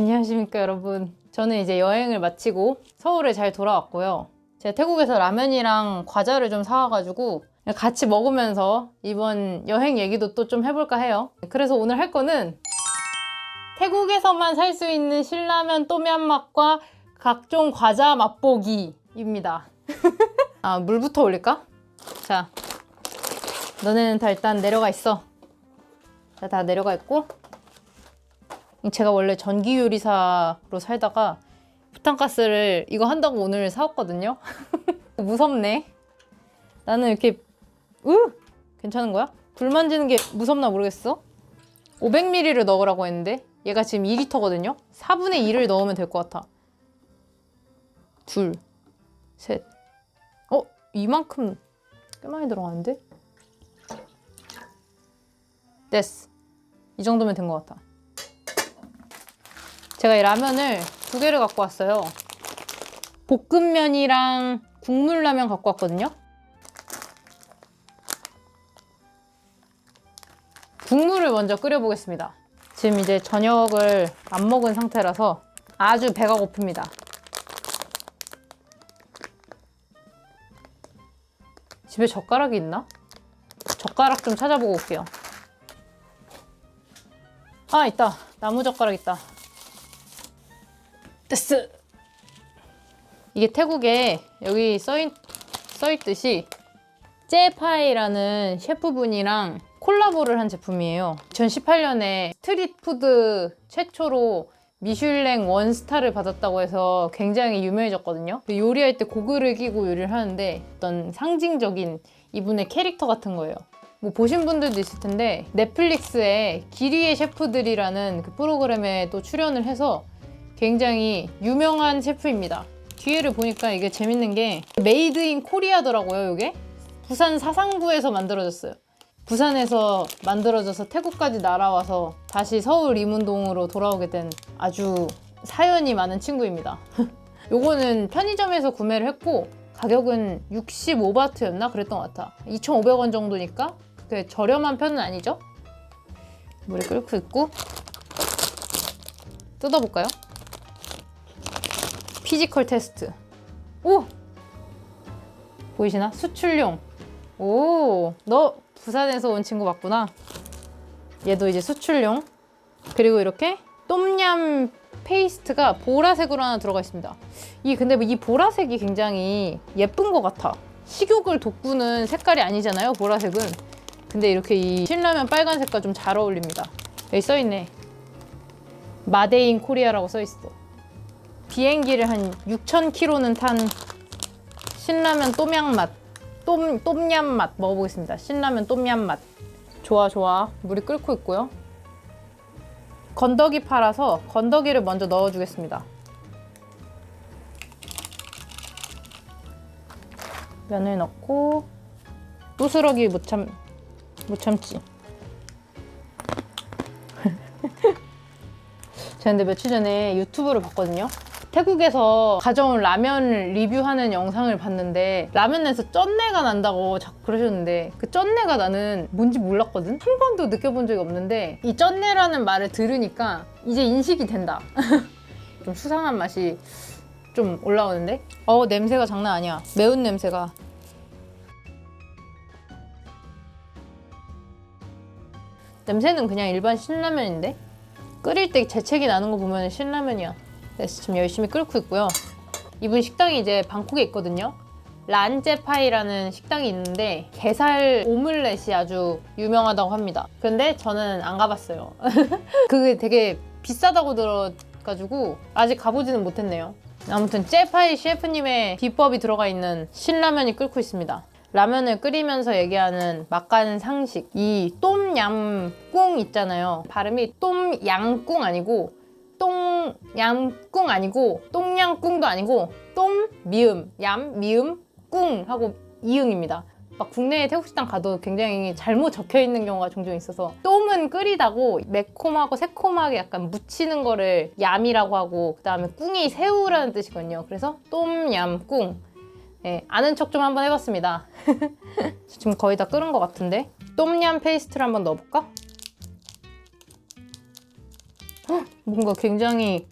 안녕하십니까 여러분. 저는 이제 여행을 마치고 서울에 잘 돌아왔고요. 제가 태국에서 라면이랑 과자를 좀 사와가지고 같이 먹으면서 이번 여행 얘기도 또 좀 해볼까 해요. 그래서 오늘 할 거는 태국에서만 살 수 있는 신라면 또미안 맛과 각종 과자 맛보기 입니다. 아, 물부터 올릴까? 자, 너네는 다 일단 내려가 있어. 자, 다 내려가 있고. 제가 원래 전기 요리사로 살다가 부탄가스를 이거 한다고 오늘 사왔거든요. 무섭네. 나는 이렇게 으 괜찮은 거야? 불 만지는 게 무섭나 모르겠어. 500ml를 넣으라고 했는데 얘가 지금 2리터거든요. 4분의 2를 넣으면 될 것 같아. 둘, 셋. 어 이만큼 꽤 많이 들어가는데? 됐어. 이 정도면 된 것 같아. 제가 이 라면을 두 개를 갖고 왔어요. 볶음면이랑 국물라면 갖고 왔거든요. 국물을 먼저 끓여보겠습니다. 지금 이제 저녁을 안 먹은 상태라서 아주 배가 고픕니다. 집에 젓가락이 있나? 젓가락 좀 찾아보고 올게요. 아, 있다. 나무 젓가락 있다. 됐어. 이게 태국에 여기 써있, 써있듯이 제파이라는 셰프분이랑 콜라보를 한 제품이에요. 2018년에 스트릿푸드 최초로 미슐랭 원스타를 받았다고 해서 굉장히 유명해졌거든요. 그 요리할 때 고글을 끼고 요리를 하는데 어떤 상징적인 이분의 캐릭터 같은 거예요. 뭐 보신 분들도 있을 텐데 넷플릭스에 기리의 셰프들이라는 그 프로그램에 또 출연을 해서 굉장히 유명한 셰프입니다. 뒤에를 보니까 이게 재밌는 게 메이드 인 코리아더라고요, 이게. 부산 사상구에서 만들어졌어요. 부산에서 만들어져서 태국까지 날아와서 다시 서울 이문동으로 돌아오게 된 아주 사연이 많은 친구입니다. 요거는 편의점에서 구매를 했고 가격은 65바트였나 그랬던 것 같아. 2,500원 정도니까 그렇게 저렴한 편은 아니죠? 물이 끓고 있고 뜯어볼까요? 피지컬 테스트. 오! 보이시나? 수출용. 오, 너 부산에서 온 친구 맞구나. 얘도 이제 수출용. 그리고 이렇게 똠얌 페이스트가 보라색으로 하나 들어가 있습니다. 이 근데 이 보라색이 굉장히 예쁜 것 같아. 식욕을 돋구는 색깔이 아니잖아요, 보라색은. 근데 이렇게 이 신라면 빨간색과 좀 잘 어울립니다. 여기 써있네. 마데인 코리아라고 써있어. 비행기를 한 6,000km는 탄 신라면 똠양 맛, 똠, 똠얌 맛 먹어보겠습니다. 신라면 똠얌 맛. 좋아, 좋아. 물이 끓고 있고요. 건더기 팔아서 건더기를 먼저 넣어주겠습니다. 면을 넣고 부스러기 못 참, 못 참지. 제가 근데 며칠 전에 유튜브를 봤거든요. 태국에서 가져온 라면 리뷰하는 영상을 봤는데 라면에서 쩐내가 난다고 자꾸 그러셨는데 그 쩐내가 나는 뭔지 몰랐거든? 한 번도 느껴본 적이 없는데 이 쩐내라는 말을 들으니까 이제 인식이 된다. 좀 수상한 맛이 좀 올라오는데? 어 냄새가 장난 아니야. 매운 냄새가. 냄새는 그냥 일반 신라면인데? 끓일 때 재채기 나는 거 보면 신라면이야. 네, 지금 열심히 끓고 있고요. 이분 식당이 이제 방콕에 있거든요. 란제파이라는 식당이 있는데 게살 오믈렛이 아주 유명하다고 합니다. 근데 저는 안 가봤어요. 그게 되게 비싸다고 들어가지고 아직 가보지는 못했네요. 아무튼 제파이 셰프님의 비법이 들어가 있는 신라면이 끓고 있습니다. 라면을 끓이면서 얘기하는 맛가는 상식. 이 똠얌꿍 있잖아요. 발음이 똠양꿍 아니고 똥얌꿍 아니고 똥양꿍도 아니고 똥 미음 얌 미음 꿍 하고 이응입니다. 막 국내에 태국식당 가도 굉장히 잘못 적혀 있는 경우가 종종 있어서 똠은 끓이다고 매콤하고 새콤하게 약간 묻히는 거를 얌이라고 하고 그 다음에 꿍이 새우라는 뜻이거든요. 그래서 똠얌꿍 네, 아는 척 좀 한번 해봤습니다. 지금 거의 다 끓은 것 같은데 똠얌 페이스트를 한번 넣어볼까? 헉, 뭔가 굉장히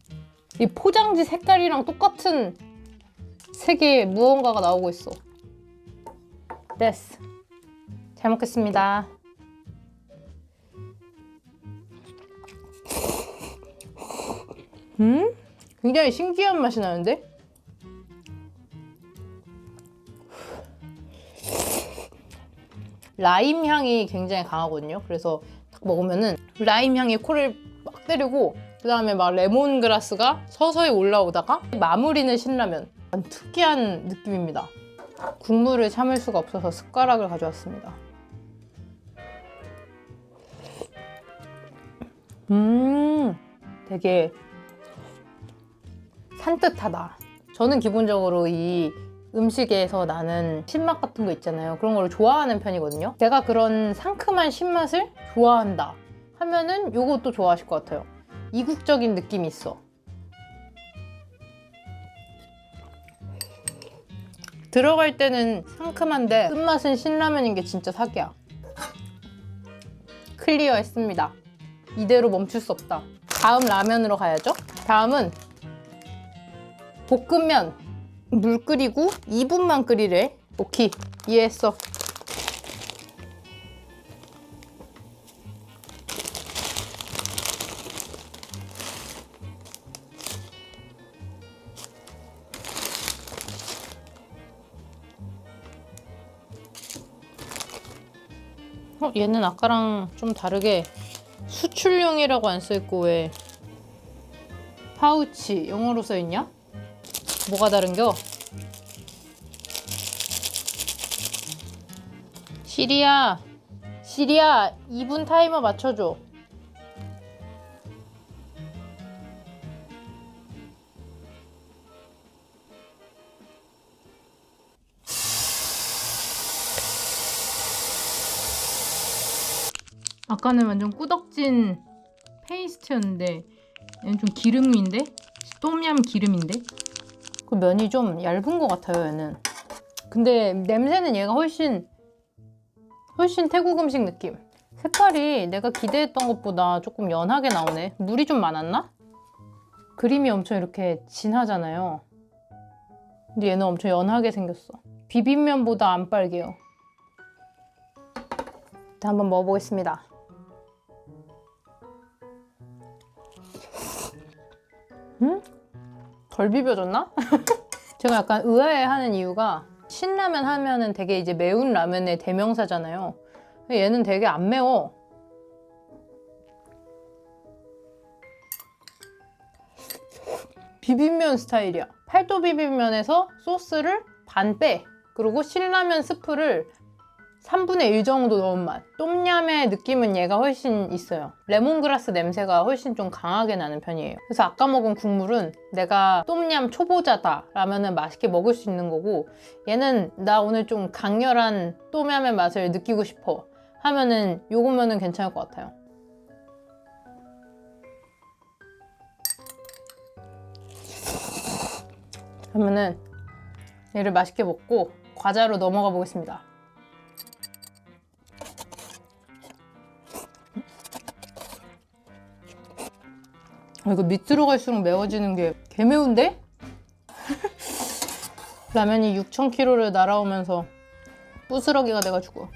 이 포장지 색깔이랑 똑같은 색의 무언가가 나오고 있어. 됐어. 잘 먹겠습니다. 음? 굉장히 신기한 맛이 나는데? 라임 향이 굉장히 강하거든요. 그래서 딱 먹으면은 라임 향이 코를 막 때리고 그 다음에 막 레몬그라스가 서서히 올라오다가 마무리는 신라면. 특이한 느낌입니다. 국물을 참을 수가 없어서 숟가락을 가져왔습니다. 음, 되게 산뜻하다. 저는 기본적으로 이 음식에서 나는 신맛 같은 거 있잖아요. 그런 걸 좋아하는 편이거든요. 제가 그런 상큼한 신맛을 좋아한다 하면은 이것도 좋아하실 것 같아요. 이국적인 느낌이 있어. 들어갈 때는 상큼한데 끝맛은 신라면인 게 진짜 사기야. 클리어했습니다. 이대로 멈출 수 없다. 다음 라면으로 가야죠. 다음은 볶음면 물 끓이고 2분만 끓이래. 오케이 이해했어. 얘는 아까랑 좀 다르게 수출용이라고 안 써있고 왜 파우치 영어로 써있냐? 뭐가 다른겨? 시리야 시리야 2분 타이머 맞춰줘 아까는 완전 꾸덕진 페이스트였는데 얘는 좀 기름인데? 똠얌 기름인데? 그 면이 좀 얇은 것 같아요 얘는. 근데 냄새는 얘가 훨씬 훨씬 태국 음식 느낌. 색깔이 내가 기대했던 것보다 조금 연하게 나오네. 물이 좀 많았나? 그림이 엄청 이렇게 진하잖아요. 근데 얘는 엄청 연하게 생겼어. 비빔면보다 안 빨개요. 일단 한번 먹어보겠습니다 음? 덜 비벼졌나? 제가 약간 의아해하는 이유가 신라면 하면은 되게 이제 매운 라면의 대명사잖아요. 얘는 되게 안 매워. 비빔면 스타일이야. 팔도 비빔면에서 소스를 반 빼. 그리고 신라면 스프를 3분의 1 정도 넣은 맛. 똠얌의 느낌은 얘가 훨씬 있어요. 레몬그라스 냄새가 훨씬 좀 강하게 나는 편이에요. 그래서 아까 먹은 국물은 내가 똠얌 초보자다 라면은 맛있게 먹을 수 있는 거고 얘는 나 오늘 좀 강렬한 똠얌의 맛을 느끼고 싶어 하면은 요거면은 괜찮을 것 같아요. 그러면은 얘를 맛있게 먹고 과자로 넘어가 보겠습니다. 이거 밑으로 갈수록 매워지는 게 개매운데? 라면이 6,000kg를 날아오면서 부스러기가 돼가지고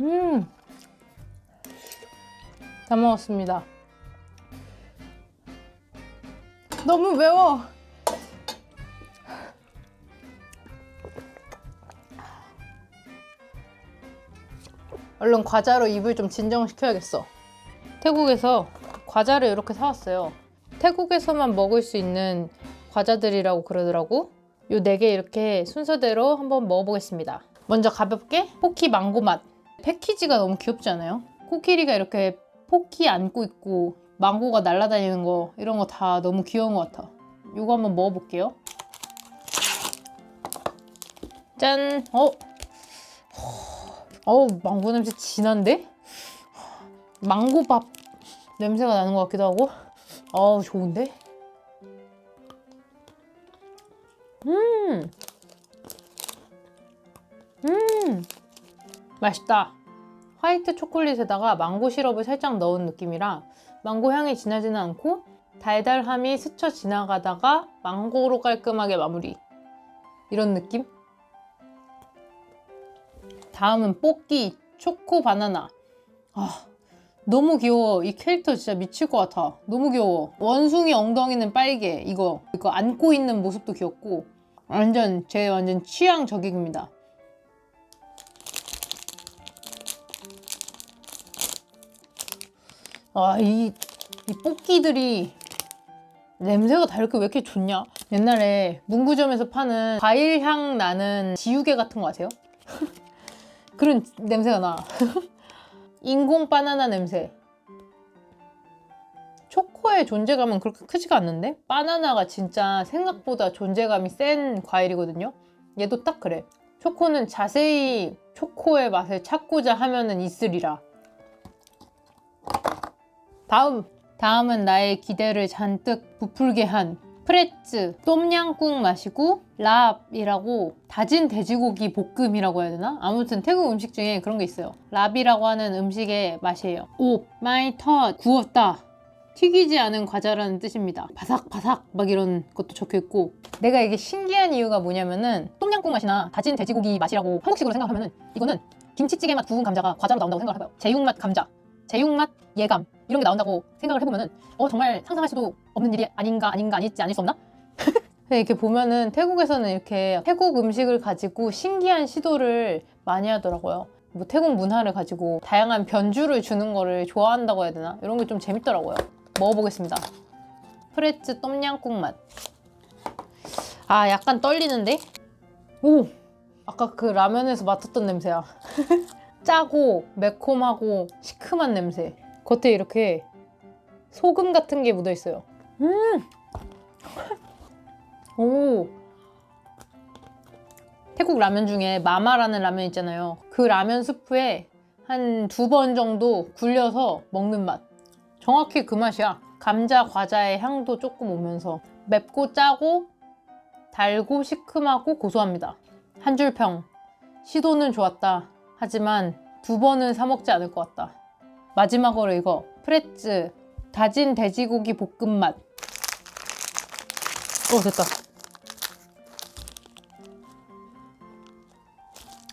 음! 다 먹었습니다 너무 매워 얼른 과자로 입을 좀 진정시켜야겠어 태국에서 과자를 이렇게 사왔어요. 태국에서만 먹을 수 있는 과자들이라고 그러더라고. 요 네 개 이렇게 순서대로 한번 먹어보겠습니다. 먼저 가볍게 포키 망고 맛. 패키지가 너무 귀엽지 않아요? 코끼리가 이렇게 포키 안고 있고 망고가 날아다니는 거 이런 거 다 너무 귀여운 것 같아. 요거 한번 먹어볼게요. 짠! 어? 어우 망고 냄새 진한데? 망고밥 냄새가 나는 것 같기도 하고 어우 좋은데? 음! 음! 맛있다 화이트 초콜릿에다가 망고 시럽을 살짝 넣은 느낌이라 망고 향이 진하지는 않고 달달함이 스쳐 지나가다가 망고로 깔끔하게 마무리 이런 느낌? 다음은 뽀끼 초코 바나나 아 너무 귀여워 이 캐릭터 진짜 미칠 것 같아 너무 귀여워 원숭이 엉덩이는 빨개 이거 이거 안고 있는 모습도 귀엽고 완전 제 완전 취향 저격입니다 아이 이 뽑기들이 냄새가 다르게 왜 이렇게 좋냐? 옛날에 문구점에서 파는 과일 향 나는 지우개 같은 거 아세요? 그런 냄새가 나. 인공 바나나 냄새. 초코의 존재감은 그렇게 크지가 않는데? 바나나가 진짜 생각보다 존재감이 센 과일이거든요? 얘도 딱 그래. 초코는 자세히 초코의 맛을 찾고자 하면은 있으리라. 다음! 다음은 나의 기대를 잔뜩 부풀게 한 프레츠 똠양꿍 맛이고 랍이라고 다진 돼지고기 볶음이라고 해야 되나? 아무튼 태국 음식 중에 그런 게 있어요. 랍이라고 하는 음식의 맛이에요. 오 마이 텟 구웠다. 튀기지 않은 과자라는 뜻입니다. 바삭바삭 막 이런 것도 적혀 있고 내가 이게 신기한 이유가 뭐냐면은 똠양꿍 맛이나 다진 돼지고기 맛이라고 한국식으로 생각하면은 이거는 김치찌개 맛 구운 감자가 과자로 나온다고 생각을 해봐요. 제육 맛 감자, 제육 맛 예감 이런 게 나온다고 생각을 해보면은 어 정말 상상할 수도 없는 일이 아닌가 아닌가 아닐지 아닐 수 없나? 이렇게 보면은 태국에서는 이렇게 태국 음식을 가지고 신기한 시도를 많이 하더라고요. 뭐 태국 문화를 가지고 다양한 변주를 주는 거를 좋아한다고 해야 되나? 이런 게 좀 재밌더라고요. 먹어보겠습니다. 프레츠 똠양꿍 맛. 아 약간 떨리는데? 오! 아까 그 라면에서 맡았던 냄새야. 짜고 매콤하고 시큼한 냄새. 겉에 이렇게 소금 같은 게 묻어 있어요. 음! 오! 태국 라면 중에 마마라는 라면 있잖아요. 그 라면 스프에 한 두 번 정도 굴려서 먹는 맛. 정확히 그 맛이야. 감자 과자의 향도 조금 오면서 맵고 짜고 달고 시큼하고 고소합니다. 한 줄 평. 시도는 좋았다. 하지만 두 번은 사 먹지 않을 것 같다. 마지막으로 이거 프레츠 다진 돼지고기 볶음 맛. 오 됐다.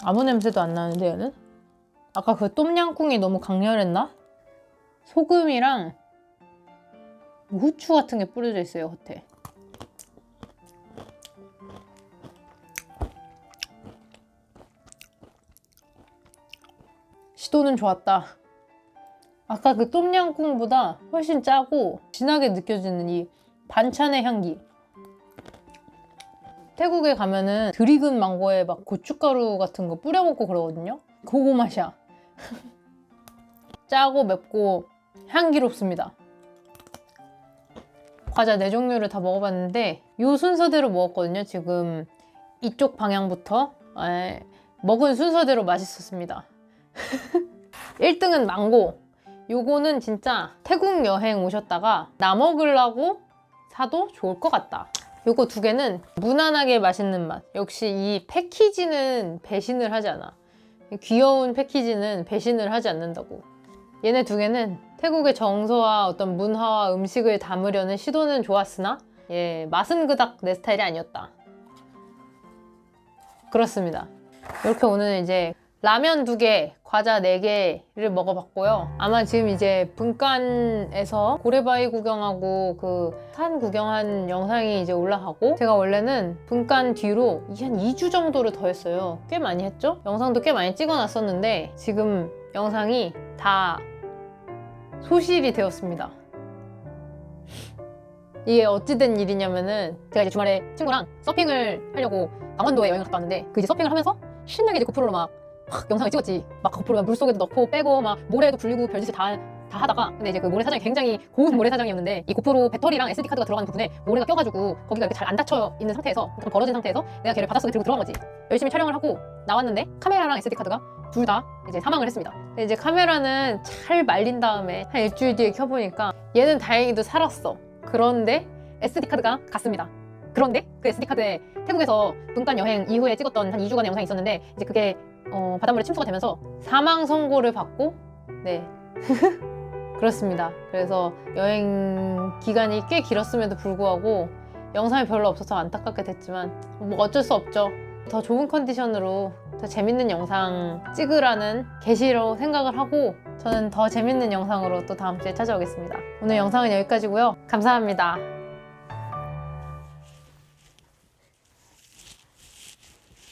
아무 냄새도 안 나는데 얘는? 아까 그 똠양꿍이 너무 강렬했나? 소금이랑 뭐 후추 같은 게 뿌려져 있어요 겉에. 시도는 좋았다. 아까 그 똠양꿍보다 훨씬 짜고 진하게 느껴지는 이 반찬의 향기. 태국에 가면은 드리근 망고에 막 고춧가루 같은 거 뿌려 먹고 그러거든요. 그거 맛이야. 짜고 맵고 향기롭습니다. 과자 네 종류를 다 먹어봤는데 이 순서대로 먹었거든요. 지금 이쪽 방향부터 에, 먹은 순서대로 맛있었습니다. 1등은 망고. 요거는 진짜 태국 여행 오셨다가 나 먹으려고 사도 좋을 것 같다. 요거 두 개는 무난하게 맛있는 맛. 역시 이 패키지는 배신을 하지 않아. 귀여운 패키지는 배신을 하지 않는다고. 얘네 두 개는 태국의 정서와 어떤 문화와 음식을 담으려는 시도는 좋았으나 예, 맛은 그닥 내 스타일이 아니었다. 그렇습니다. 이렇게 오늘 이제 라면 두 개, 과자 네 개를 먹어봤고요. 아마 지금 이제 분간에서 고래바위 구경하고 그 산 구경한 영상이 이제 올라가고 제가 원래는 분간 뒤로 한 2주 정도를 더 했어요. 꽤 많이 했죠? 영상도 꽤 많이 찍어놨었는데 지금 영상이 다 소실이 되었습니다. 이게 어찌된 일이냐면은 제가 이제 주말에 친구랑 서핑을 하려고 강원도에 여행을 갔다 왔는데 그 이제 서핑을 하면서 신나게 이제 고프로로 막, 막 영상을 찍었지. 막 고프로 물속에도 넣고 빼고 막 모래도 굴리고 별짓을 다, 다 하다가 근데 이제 그 모래사장이 굉장히 고급 모래사장이었는데 이 고프로 배터리랑 SD 카드가 들어가는 부분에 모래가 껴가지고 거기가 이렇게 잘 안 닫혀 있는 상태에서 좀 벌어진 상태에서 내가 걔를 바닷속에 들고 들어간 거지. 열심히 촬영을 하고 나왔는데 카메라랑 SD 카드가 둘 다 이제 사망을 했습니다. 근데 이제 카메라는 잘 말린 다음에 한 일주일 뒤에 켜보니까 얘는 다행히도 살았어. 그런데 SD 카드가 갔습니다. 그런데 그 SD 카드에 태국에서 분간 여행 이후에 찍었던 한 2주간의 영상이 있었는데 이제 그게 어, 바닷물에 침수가 되면서 사망 선고를 받고 네 그렇습니다. 그래서 여행 기간이 꽤 길었음에도 불구하고 영상이 별로 없어서 안타깝게 됐지만 뭐 어쩔 수 없죠. 더 좋은 컨디션으로 더 재밌는 영상 찍으라는 계시로 생각을 하고 저는 더 재밌는 영상으로 또 다음 주에 찾아오겠습니다. 오늘 영상은 여기까지고요. 감사합니다.